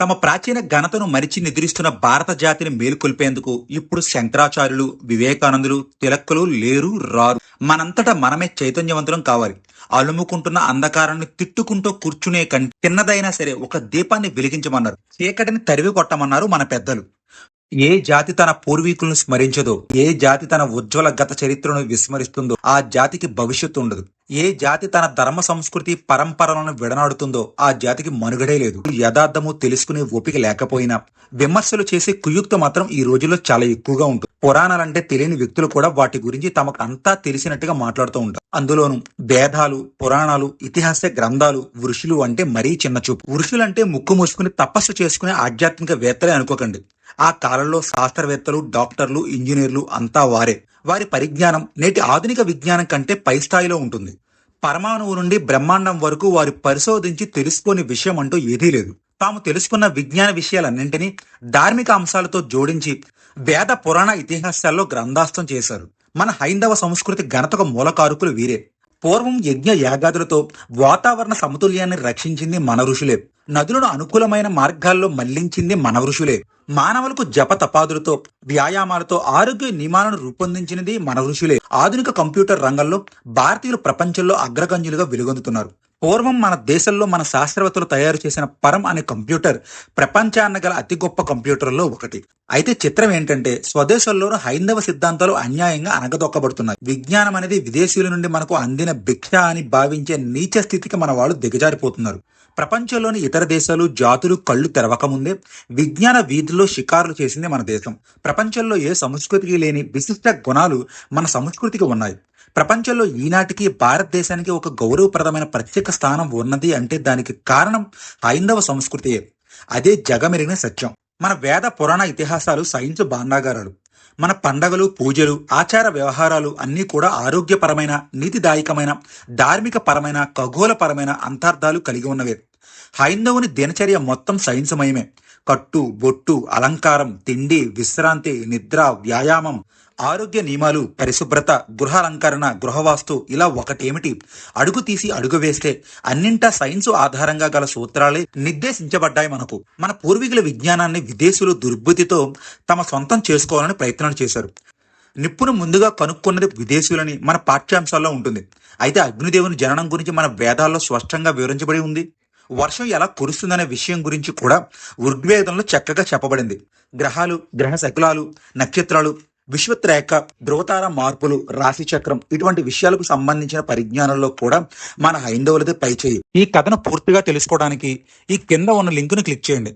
తమ ప్రాచీన ఘనతను మరిచి నిద్రిస్తున్న భారత జాతిని మేలుకొల్పేందుకు ఇప్పుడు శంకరాచార్యులు వివేకానందులు తిలక్కులు లేరు రారు. మనంతటా మనమే చైతన్యవంతులం కావాలి. అలుముకుంటున్న అంధకారాన్ని తిట్టుకుంటూ కూర్చునే కంటే చిన్నదైనా సరే ఒక దీపాన్ని వెలిగించమన్నారు. చీకటిని తరివి కొట్టమన్నారు మన పెద్దలు. ఏ జాతి తన పూర్వీకులను స్మరించదో ఏ జాతి తన ఉజ్వల గత చరిత్రను విస్మరిస్తుందో ఆ జాతికి భవిష్యత్తు ఉండదు. ఏ జాతి తన ధర్మ సంస్కృతి పరంపరలను విడనాడుతుందో ఆ జాతికి మనుగడే లేదు. యథార్థము తెలుసుకునే ఓపిక లేకపోయినా విమర్శలు చేసే కుయుక్త మాత్రం ఈ రోజుల్లో చాలా ఎక్కువగా ఉంటుంది. పురాణాలంటే తెలియని వ్యక్తులు కూడా వాటి గురించి తమకు అంతా తెలిసినట్టుగా మాట్లాడుతూ ఉంటారు. అందులోనూ వేదాలు పురాణాలు ఇతిహాస గ్రంథాలు ఋషులు అంటే మరీ చిన్నచూపు ఋషులంటే ముక్కు మూసుకుని తపస్సు చేసుకునే ఆధ్యాత్మిక వేత్తలే అనుకోకండి. ఆ కాలంలో శాస్త్రవేత్తలు డాక్టర్లు ఇంజనీర్లు అంతా వారే. వారి పరిజ్ఞానం నేటి ఆధునిక విజ్ఞానం కంటే పై స్థాయిలో ఉంటుంది. పరమాణువు నుండి బ్రహ్మాండం వరకు వారు పరిశోధించి తెలుసుకోని విషయం అంటూ ఏదీ లేదు. తాము తెలుసుకున్న విజ్ఞాన విషయాలన్నింటినీ ధార్మిక అంశాలతో జోడించి వేద పురాణ ఇతిహాసాల్లో గ్రంథాస్థం చేశారు. మన హైందవ సంస్కృతి ఘనతకు మూలకారుకులు వీరే. పూర్వం యజ్ఞ యాగాదులతో వాతావరణ సమతుల్యాన్ని రక్షించింది మన ఋషులే. నదులను అనుకూలమైన మార్గాల్లో మళ్ళించింది మన ఋషులే. మానవులకు జప తపాదులతో వ్యాయామాలతో ఆరోగ్య నియమాలను రూపొందించినది మన ఋషులే. ఆధునిక కంప్యూటర్ రంగంలో భారతీయులు ప్రపంచంలో అగ్రగణ్యులుగా వెలుగొందుతున్నారు. పూర్వం మన దేశంలో మన శాస్త్రవేత్తలు తయారు చేసిన పరం అనే కంప్యూటర్ ప్రపంచాన్న గల అతి గొప్ప కంప్యూటర్లో ఒకటి. అయితే చిత్రం ఏంటంటే స్వదేశంలోనూ హైందవ సిద్ధాంతాలు అన్యాయంగా అనగదొక్కబడుతున్నాయి విజ్ఞానం అనేది విదేశీయుల నుండి మనకు అందిన భిక్ష అని భావించే నీచ స్థితికి మన వాళ్ళు దిగజారిపోతున్నారు. ప్రపంచంలోని ఇతర దేశాలు జాతులు కళ్ళు తెరవకముందే విజ్ఞాన వీధుల్లో షికారులు చేసింది మన దేశం. ప్రపంచంలో ఏ సంస్కృతికి లేని విశిష్ట గుణాలు మన సంస్కృతికి ఉన్నాయి. ప్రపంచంలో ఈనాటికి భారతదేశానికి ఒక గౌరవప్రదమైన ప్రత్యేక స్థానం ఉన్నది అంటే దానికి కారణం హైందవ సంస్కృతియే అదే జగమెరిగిన సత్యం. మన వేద పురాణ ఇతిహాసాలు సైన్స్ భాండాగారాలు మన పండగలు పూజలు ఆచార వ్యవహారాలు అన్నీ కూడా ఆరోగ్యపరమైన నీతిదాయకమైన ధార్మిక పరమైన ఖగోళపరమైన అంతర్ధాలు కలిగి ఉన్నవే. హైందవుని దినచర్య మొత్తం సైన్సమయమే కట్టు బొట్టు అలంకారం తిండి విశ్రాంతి నిద్ర వ్యాయామం ఆరోగ్య నియమాలు పరిశుభ్రత గృహాలంకరణ గృహవాస్తు ఇలా ఒకటేమిటి? అడుగు తీసి అడుగు వేస్తే అన్నింటా సైన్స్ ఆధారంగా గల సూత్రాలే నిర్దేశించబడ్డాయి మనకు. మన పూర్వీకుల విజ్ఞానాన్ని విదేశీయులు దుర్బుద్ధితో తమ సొంతం చేసుకోవాలని ప్రయత్నాలు చేశారు. నిప్పును ముందుగా కనుక్కున్నది విదేశీయులని మన పాఠ్యాంశాల్లో ఉంటుంది. అయితే అగ్నిదేవుని జననం గురించి మన వేదాల్లో స్పష్టంగా వివరించబడి ఉంది. వర్షం ఎలా కురుస్తుందనే విషయం గురించి కూడా ఋగ్వేదంలో చక్కగా చెప్పబడింది. గ్రహాలు గ్రహ శకులాలు నక్షత్రాలు విశ్వత్రేఖ ధ్రువతార మార్పులు రాశి చక్రం ఇటువంటి విషయాలకు సంబంధించిన పరిజ్ఞానంలో కూడా మన హైందవులది పైచేయి. ఈ కథను పూర్తిగా తెలుసుకోవడానికి ఈ కింద ఉన్న లింకును క్లిక్ చేయండి.